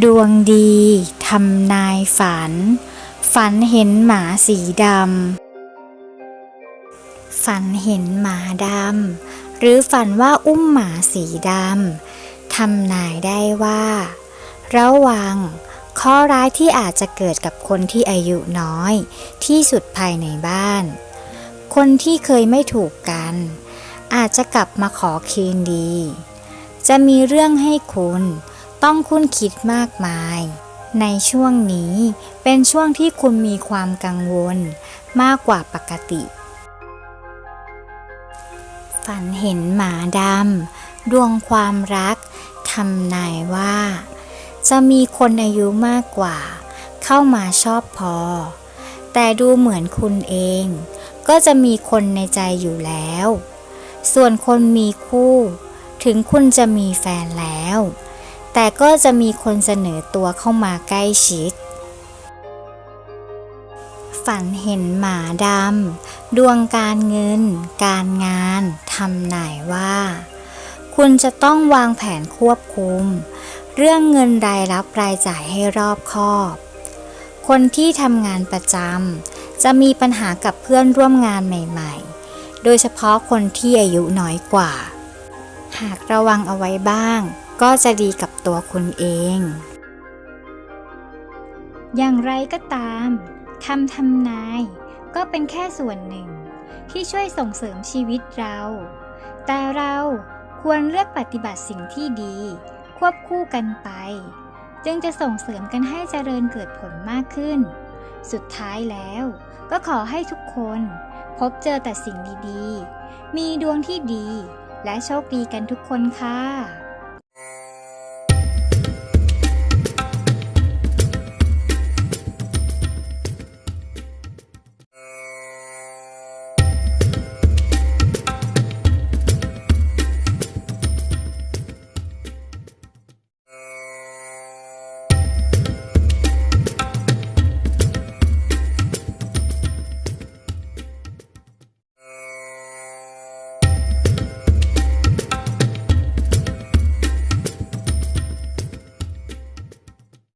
ดวงดีทำนายฝัน ฝันเห็นหมาสีดำ ฝันเห็นหมาดำ หรือฝันว่าอุ้มหมาสีดำ ทำนายได้ว่า ระวัง ข้อร้ายที่อาจจะเกิดกับคนที่อายุน้อย ที่สุดภายในบ้าน คนที่เคยไม่ถูกกัน อาจจะกลับมาขอคืนดี จะมีเรื่องให้คุณ ต้องคุ้นคิดมากมาย ในช่วงนี้เป็นช่วงที่คุณมีความกังวลมากกว่าปกติ ฝันเห็นหมาดำดวงความรักทำนายว่า จะมีคนอายุมากกว่า เข้ามาชอบพอ แต่ดูเหมือนคุณเอง ก็จะมีคนในใจอยู่แล้ว ส่วนคนมีคู่ ถึงคุณจะมีแฟนแล้ว แต่ก็จะมีคนเสนอตัวเข้ามาใกล้ชิด ฝันเห็นหมาดำดวงการเงิน การงานทำนายว่า คุณจะต้องวางแผนควบคุม เรื่องเงินรายรับรายจ่ายให้รอบคอบ คนที่ทำงานประจำจะมีปัญหากับเพื่อนร่วมงานใหม่ ๆ โดยเฉพาะคนที่อายุน้อยกว่า หากระวังเอาไว้บ้าง ก็จะดีกับตัวคุณเอง อย่างไรก็ตามคำทำนาย ก็เป็นแค่ส่วนหนึ่ง ที่ช่วยส่งเสริมชีวิตเรา แต่เราควรเลือกปฏิบัติสิ่งที่ดี ควบคู่กันไป จึงจะส่งเสริมกันให้เจริญเกิดผลมากขึ้น สุดท้ายแล้วก็ขอให้ทุกคนพบเจอแต่สิ่งดีๆ มีดวงที่ดี และโชคดีกันทุกคนค่ะ